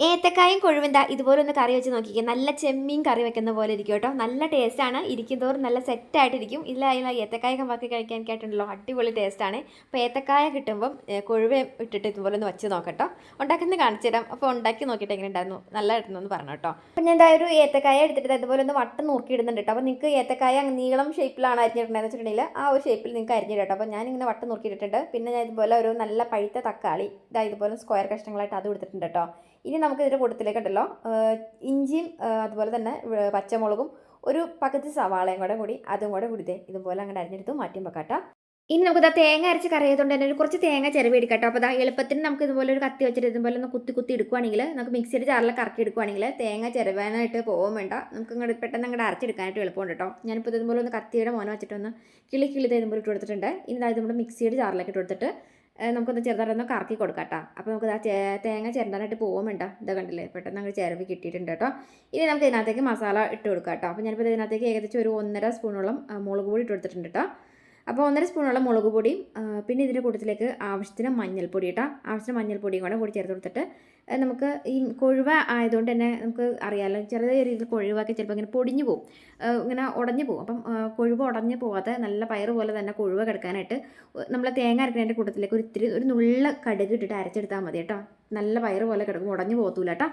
ഏത്തക്കായും കൊഴുവന്ത ഇതുപോലെ ഒന്ന് കറി വെച്ച് നോക്കിക്കുക നല്ല ചെമ്മീൻ കറി വെക്കുന്ന പോലെ ഇരിക്കും കേട്ടോ. നല്ല ടേസ്റ്റാണ് ഇരിക്കുന്നതോറും നല്ല സെറ്റായിട്ടിരിക്കും ഇല്ല ഇല്ല ഏത്തക്കായൊക്കെ കഴിക്കാൻ കഴിക്കാനൊക്കെയായിട്ടുണ്ടല്ലോ അടിപൊളി ടേസ്റ്റാണ് അപ്പോൾ ഏത്തക്കായ കിട്ടുമ്പം ഏ, ഇട്ടിട്ട് ഇതുപോലെ ഒന്ന് വെച്ച് നോക്കട്ടോ ഉണ്ടാക്കുന്നത് കാണിച്ചു തരാം. അപ്പോൾ ഉണ്ടാക്കി നോക്കിയിട്ട് എങ്ങനെ ഉണ്ടായിരുന്നു? നല്ലതായിരുന്നു എന്ന് പറഞ്ഞു കേട്ടോ. അപ്പോൾ ഞാൻ എന്താ ഒരു ഏത്തക്കായ എടുത്തിട്ട് അതുപോലെ ഒന്ന് വട്ടം നോക്കി ഇടുന്നുണ്ട് കേട്ടോ. അപ്പോൾ നിങ്ങൾക്ക് ഏത്തക്കായ നീളം ഷേപ്പിലാണ് അരിഞ്ഞിട്ടുണ്ടെന്ന് വെച്ചിട്ടുണ്ടെങ്കിൽ ആ ഒരു ഷേപ്പിൽ നിങ്ങൾക്ക് അരിഞ്ഞിട്ട് കേട്ടോ. അപ്പോൾ ഞാനിങ്ങനെ വട്ടം നോക്കിയിട്ടുണ്ട് പിന്നെ ഞാൻ ഇതുപോലെ ഒരു നല്ല പഴുത്ത തക്കാളി ഇതാ ഇതുപോലെ സ്ക്വയർ കഷ്ണങ്ങളായിട്ട് അത് കൊടുത്തിട്ടുണ്ട് കേട്ടോ. ഇനി നമുക്ക് ഇതിന്റെ കൂട്ടത്തിലേക്ക് ഉണ്ടല്ലോ ഇഞ്ചിയും അതുപോലെ തന്നെ പച്ചമുളകും ഒരു പകുതി സവാളയും കൂടെ കൂടി അതും കൂടെ കൂടി ഇതുപോലെ അങ്ങനെ അരിഞ്ഞെടുത്ത് മാറ്റി വെക്കാട്ടോ ഇനി നമുക്ക് ഇതാ തേങ്ങ അരച്ച് കറിയതുകൊണ്ട് തന്നെ ഒരു കുറച്ച് തേങ്ങ ചിരവി എടുക്കട്ടോ അപ്പോൾ ഇതാ എളുപ്പത്തിന് നമുക്ക് ഇതുപോലെ ഒരു കത്തി വെച്ചിട്ട് ഇതുപോലെ ഒന്ന് കുത്തി കുത്തി എടുക്കുവാണെങ്കിൽ നമുക്ക് മിക്സിയുടെ ചാറിലെ കറക്കി എടുക്കുവാണെങ്കിൽ തേങ്ങ ചിരവാനായിട്ട് പോകാൻ വേണ്ട. നമുക്ക് ഇങ്ങോട്ട് പെട്ടെന്ന് അങ്ങോട്ട് അരച്ചെടുക്കാനായിട്ട് എളുപ്പമുണ്ട് കേട്ടോ. ഞാനിപ്പോൾ ഇതുപോലെ ഒന്ന് കത്തിയുടെ മോനെ വെച്ചിട്ടൊന്ന് കിളി കിളി ഇതുപോലെ ഇട്ട് കൊടുത്തിട്ടുണ്ട്. ഇനി ഇതാ ഇത് നമ്മുടെ മിക്സിയുടെ ചാറിലേക്ക് ഇട്ട് കൊടുത്തിട്ട് നമുക്കൊന്ന് ചെറുതായിട്ടൊന്ന് കറക്കി കൊടുക്കാം കേട്ടോ അപ്പോൾ നമുക്ക് ആ തേങ്ങ ചിരണ്ടാനായിട്ട് പോകും വേണ്ട ഇതാ കണ്ടില്ലേ? പെട്ടെന്ന് അങ്ങനെ ചിരവി കിട്ടിയിട്ടുണ്ട് കേട്ടോ. ഇനി നമുക്ക് ഇതിനകത്തേക്ക് മസാല ഇട്ട് കൊടുക്കാം കേട്ടോ അപ്പോൾ ഞാനിപ്പോൾ ഇതിനകത്തേക്ക് ഏകദേശം ഒരു ഒന്നര സ്പൂണോളം മുളക് പൊടി ഇട്ട് കൊടുത്തിട്ടുണ്ട് കേട്ടോ. അപ്പോൾ ഒന്നര സ്പൂണുള്ള മുളക് പൊടിയും പിന്നെ ഇതിന്റെ കൂട്ടത്തിലേക്ക് ആവശ്യത്തിന് മഞ്ഞൾപ്പൊടി കേട്ടോ ആവശ്യത്തിന് മഞ്ഞൾപ്പൊടിയും കൂടെ കൂടി ചേർത്ത് കൊടുത്തിട്ട് നമുക്ക് ഈ കൊഴുവ ആയതുകൊണ്ട് തന്നെ നമുക്ക് അറിയാമല്ലോ ചെറിയ രീതിയിൽ കൊഴുവൊക്കെ ചിലപ്പോൾ ഇങ്ങനെ പൊടിഞ്ഞു പോകും ഇങ്ങനെ ഉടഞ്ഞു പോകും അപ്പം കൊഴുവ ഉടഞ്ഞു പോകാതെ നല്ല പയറ് പോലെ തന്നെ കൊഴുവ കിടക്കാനായിട്ട് നമ്മൾ തേങ്ങ അരക്കുന്നതിന്റെ കൂട്ടത്തിലേക്ക് ഒരു ഇത്തിരി ഒരു നുള്ള കടുക് ഇട്ടിട്ട് അരച്ചെടുത്താൽ മതി കേട്ടോ. നല്ല പയറ് പോലെ കിടക്കും ഉടഞ്ഞു പോകത്തൂല കേട്ടോ.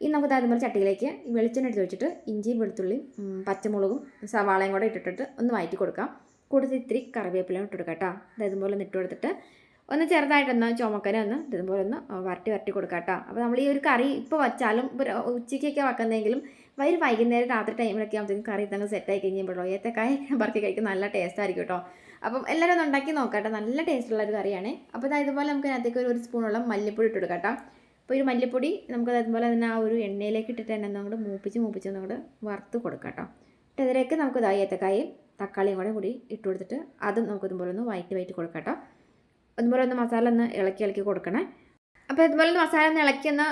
ഇനി നമുക്ക് അതുപോലെ ചട്ടിയിലേക്ക് വെളിച്ചെണ്ണ എടുത്ത് വെച്ചിട്ട് ഇഞ്ചിയും വെളുത്തുള്ളിയും പച്ചമുളകും സവാളയും കൂടെ ഇട്ടിട്ടിട്ട് ഒന്ന് വഴറ്റി കൊടുക്കാം കൂടുതൽ ഇത്തിരി കറിവേപ്പില ഇട്ട് കൊടുക്കാം കേട്ടോ. ഇത് ഇതുപോലെ ഒന്ന് ഇട്ട് കൊടുത്തിട്ട് ഒന്ന് ചെറുതായിട്ടൊന്ന് ചുമക്കനെ ഒന്ന് ഇതുപോലെ ഒന്ന് വരട്ടി വരട്ടി കൊടുക്കാം കേട്ടോ. അപ്പോൾ നമ്മൾ ഈ ഒരു കറി ഇപ്പോൾ വച്ചാലും ഉച്ചയ്ക്കൊക്കെ വെക്കുന്നതെങ്കിലും വൈകി വൈകുന്നേരം രാത്രി ടൈമിലൊക്കെ ആകുമ്പോഴത്തേക്കും കറി തന്നെ സെറ്റായി കഴിയുമ്പോഴോ ഏത്തക്കായ പറക്കി കഴിക്കാൻ നല്ല ടേസ്റ്റ് ആയിരിക്കും കേട്ടോ. അപ്പം എല്ലാവരും ഒന്ന് ഉണ്ടാക്കി നോക്കാം കേട്ടോ. നല്ല ടേസ്റ്റുള്ള ഒരു കറിയാണ്. അപ്പോൾ ഇതാ ഇതുപോലെ നമുക്ക് അതിനകത്തേക്ക് ഒരു സ്പൂണോളം മല്ലിപ്പൊടി ഇട്ട് കൊടുക്കാം കേട്ടോ. അപ്പോൾ ഒരു മല്ലിപ്പൊടി നമുക്ക് അതുപോലെ തന്നെ ആ ഒരു എണ്ണയിലേക്ക് ഇട്ടിട്ട് തന്നെ ഒന്നും കൂടെ മൂപ്പിച്ച് മൂപ്പിച്ച് ഒന്നും കൂടെ വറുത്ത് കൊടുക്കാം കേട്ടോ. എന്നിട്ട് ഇതിലേക്ക് നമുക്ക് ഇതാ ഏത്തക്കായും തക്കാളിയും കൂടെ കൂടി ഇട്ട് കൊടുത്തിട്ട് അതും നമുക്ക് ഇതുപോലെ ഒന്ന് വയറ്റി വയറ്റി കൊടുക്കാം കേട്ടോ അതുപോലെ ഒന്ന് മസാല ഒന്ന് ഇളക്കി ഇളക്കി കൊടുക്കണേ. അപ്പോൾ ഇതുപോലെ ഒന്ന് മസാല ഒന്ന് ഇളക്കി ഒന്ന്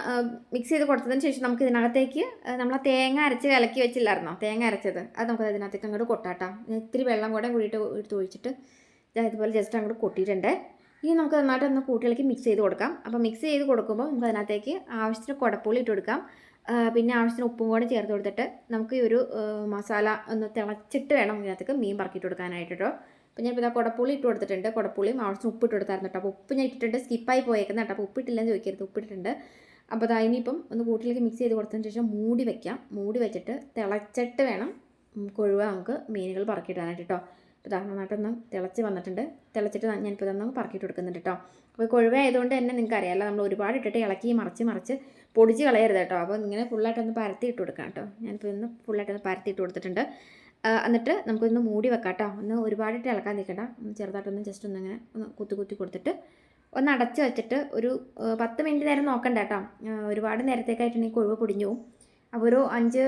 മിക്സ് ചെയ്ത് കൊടുത്തതിന് ശേഷം നമുക്ക് ഇതിനകത്തേക്ക് നമ്മൾ തേങ്ങ അരച്ച് ഇളക്കി വെച്ചില്ലായിരുന്നോ? തേങ്ങ അരച്ചത്. അത് നമുക്ക് അതിനകത്തേക്ക് അങ്ങോട്ട് കൊട്ടാട്ടാം. ഇത്തിരി വെള്ളം കൂടെ കൂടിയിട്ട് എടുത്ത് ഒഴിച്ചിട്ട് ഇതുപോലെ ജസ്റ്റ് അങ്ങോട്ട് കൊട്ടിയിട്ടുണ്ട്. ഇനി നമുക്ക് നന്നായിട്ട് ഒന്ന് കൂട്ടിയിളക്കി മിക്സ് ചെയ്ത് കൊടുക്കാം. അപ്പോൾ മിക്സ് ചെയ്ത് കൊടുക്കുമ്പോൾ നമുക്ക് അതിനകത്തേക്ക് ആവശ്യത്തിന് കുടപ്പുളി ഇട്ട് കൊടുക്കാം. പിന്നെ ആവശ്യത്തിന് ഉപ്പും കൂടെ ചേർത്ത് കൊടുത്തിട്ട് നമുക്ക് ഈ ഒരു മസാല ഒന്ന് തിളച്ചിട്ട് വേണം ഇതിനകത്തേക്ക് മീൻ പറക്കിയിട്ട് കൊടുക്കാനായിട്ട് അപ്പോൾ ഞാനിപ്പോൾ ഇതാ കുടപ്പുളി ഇട്ട് കൊടുത്തിട്ടുണ്ട്. കുടപ്പുളിയും ആവശ്യത്തിന് ഉപ്പ് ഇട്ട് കൊടുത്തായിരുന്നു കേട്ടോ അപ്പോൾ ഉപ്പ് ഞാൻ ഇട്ടിട്ടുണ്ട്. സ്കിപ്പായി പോയേക്കുന്നത് കേട്ടോ അപ്പോൾ ഉപ്പിട്ടില്ലെന്ന് ചോദിക്കരുത്. ഉപ്പിട്ടിട്ടുണ്ട് അപ്പോൾ അതാ ഇനിയിപ്പം ഒന്ന് കൂട്ടിലേക്ക് മിക്സ് ചെയ്ത് കൊടുത്തതിന് ശേഷം മൂടി വെക്കാം. മൂടി വെച്ചിട്ട് തിളച്ചിട്ട് വേണം കൊഴുവാ നമുക്ക് മീനുകൾ പറക്കിയിടാനായിട്ട് കേട്ടോ അപ്പോൾ ഇതാ നന്നായിട്ടൊന്ന് തിളച്ച് വന്നിട്ടുണ്ട്. തിളച്ചിട്ട് ഞാൻ- ഞാനിപ്പോൾ ഇതൊന്ന് പറക്കിയിട്ട് കൊടുക്കുന്നുണ്ട് കേട്ടോ അപ്പോൾ കൊഴുവ ആയതുകൊണ്ട് തന്നെ നിങ്ങൾക്ക് അറിയാമല്ലോ നമ്മൾ ഒരുപാട് ഇട്ടിട്ട് ഇളക്കി മറിച്ച് മറിച്ച് പൊടിച്ച് കളയരുത് കേട്ടോ. അപ്പോൾ ഇങ്ങനെ ഫുള്ളായിട്ടൊന്ന് പരത്തി ഇട്ട് കൊടുക്കാം കേട്ടോ. ഞാനിപ്പോൾ ഇന്ന് ഫുള്ളായിട്ടൊന്ന് പരത്തി ഇട്ട് കൊടുത്തിട്ടുണ്ട്. എന്നിട്ട് നമുക്കൊന്ന് മൂടി വെക്കാം കേട്ടോ. ഒന്ന് ഒരുപാടിട്ട് ഇളക്കാൻ നിൽക്കണ്ട. ചെറുതായിട്ടൊന്ന് ജസ്റ്റ് ഒന്ന് ഇങ്ങനെ ഒന്ന് കുത്തി കുത്തി കൊടുത്തിട്ട് ഒന്ന് അടച്ച് വെച്ചിട്ട് ഒരു പത്ത് മിനിറ്റ് നേരം നോക്കണ്ട കേട്ടോ. ഒരുപാട് നേരത്തേക്കായിട്ടുണ്ടെങ്കിൽ കൊഴുവ് പൊടിഞ്ഞു പോകും അപ്പോൾ ഒരു അഞ്ച്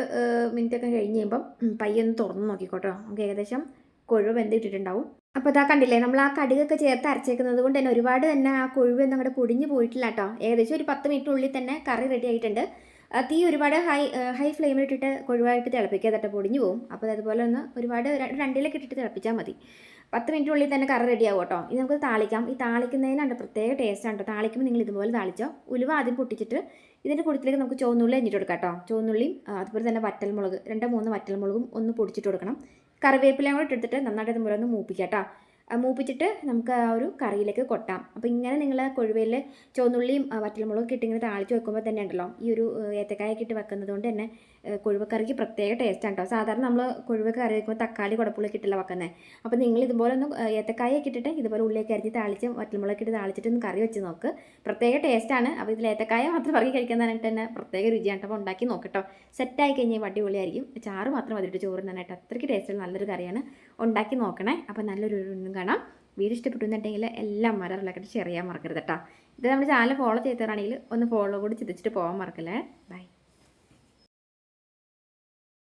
മിനിറ്റൊക്കെ കഴിഞ്ഞ് കഴിയുമ്പം പയ്യൊന്ന് തുറന്ന് നോക്കിക്കോട്ടോ. നമുക്ക് ഏകദേശം കൊഴുവ് വെന്തിട്ടിട്ടുണ്ടാവും അപ്പോൾ ഇതാ കണ്ടില്ലേ നമ്മൾ ആ കടുകൊക്കെ ചേർത്ത് അരച്ചേക്കുന്നത് കൊണ്ട് തന്നെ ഒരുപാട് തന്നെ ആ കൊഴുവ് അങ്ങോട്ട് പൊടിഞ്ഞ് പോയിട്ടില്ല കേട്ടോ ഏകദേശം ഒരു പത്ത് ഉള്ളിൽ തന്നെ കറി റെഡി ആയിട്ടുണ്ട്. തീ ഒരുപാട് ഹൈ ഹൈ ഫ്ലെയിമിൽ ഇട്ടിട്ട് കൊഴുവായിട്ട് തിളപ്പിക്കുക തട്ട പൊടിഞ്ഞു പോകും അപ്പോൾ അതുപോലെ ഒന്ന് ഒരുപാട് രണ്ടിലൊക്കെ ഇട്ടിട്ട് തിളപ്പിച്ചാൽ മതി. പത്ത് ഉള്ളിൽ തന്നെ കറി റെഡി ആവും കേട്ടോ ഇത് നമുക്ക് താളിക്കാം. ഈ താളിക്കുന്നതിനാണ് പ്രത്യേക ആണ് കേട്ടോ താളിക്കുമ്പോൾ നിങ്ങൾ ഇതുപോലെ താളിച്ചോ. ഉലുവ ആദ്യം പൊട്ടിച്ചിട്ട് ഇതിന്റെ കൂട്ടത്തിലേക്ക് നമുക്ക് ചുവന്നുള്ളി അഞ്ഞിട്ട് കൊടുക്കാം കേട്ടോ ചുവന്നുള്ളിയും അതുപോലെ തന്നെ വറ്റൽമുളക് രണ്ടോ മൂന്ന് വറ്റൽമുളകും ഒന്ന് പൊടിച്ചിട്ട് കൊടുക്കണം. കറിവേപ്പിലയും കൂടെ എടുത്തിട്ട് നന്നായിട്ട് ഒന്ന് മൂപ്പിക്കാം കേട്ടോ മൂപ്പിച്ചിട്ട് നമുക്ക് ആ ഒരു കറിയിലേക്ക് കൊട്ടാം. അപ്പോൾ ഇങ്ങനെ നിങ്ങൾ കൊഴുവയിൽ ചുവന്നുള്ളിയും വറ്റൽമുളകൊക്കെ ഇട്ട് താളിച്ച് വെക്കുമ്പോൾ തന്നെ ഉണ്ടല്ലോ ഈ ഒരു ഏത്തക്കായൊക്കെ ഇട്ട് വെക്കുന്നത് കൊണ്ട് തന്നെ കൊഴുവക്കറിക്ക് പ്രത്യേക ടേസ്റ്റാണ് കേട്ടോ സാധാരണ നമ്മൾ കൊഴുവൊക്കെ കറി വെക്കുമ്പോൾ തക്കാളി കുടപ്പുള്ളി ഇട്ടില്ല വെക്കുന്നത് അപ്പോൾ നിങ്ങൾ ഇതുപോലെ ഒന്ന് ഏത്തക്കായൊക്കെ ഇട്ടിട്ട് ഇതുപോലെ ഉള്ളിലേക്ക് അരിഞ്ഞ് താളിച്ച് വറ്റൽമുളകൊക്കെ ഇട്ട് താളിച്ചിട്ട് ഒന്ന് കറി വെച്ച് നോക്ക്. പ്രത്യേക ടേസ്റ്റാണ് അപ്പോൾ ഇതിൽ ഏത്തക്കായ മാത്രം പറക്കി കഴിക്കുന്നതിനായിട്ട് തന്നെ പ്രത്യേക രുചിയാണ് അപ്പോൾ ഉണ്ടാക്കി നോക്കട്ടോ സെറ്റായി കഴിഞ്ഞാൽ അടിപൊളിയായിരിക്കും. ചാറ് മാത്രം അതിട്ട് ചോറ് തന്നായിട്ട് അത്രയ്ക്ക് ടേസ്റ്റുള്ള നല്ലൊരു കറിയാണ്. ഉണ്ടാക്കി നോക്കണേ. അപ്പോൾ നല്ലൊരു ഉരുന്നും കാണാം. വീഡിയോ ഇഷ്ടപ്പെട്ടുന്നുണ്ടെങ്കിൽ എല്ലാം മരറിലൊക്കെ ഷെയർ ചെയ്യാൻ മറക്കരുത് കേട്ടോ ഇത് നമ്മുടെ ചാനൽ ഫോളോ ചെയ്തതാണെങ്കിൽ ഒന്ന് ഫോളോ കൂടി ചിന്തിച്ചിട്ട് പോകാൻ മറക്കല്ലേ. ബൈ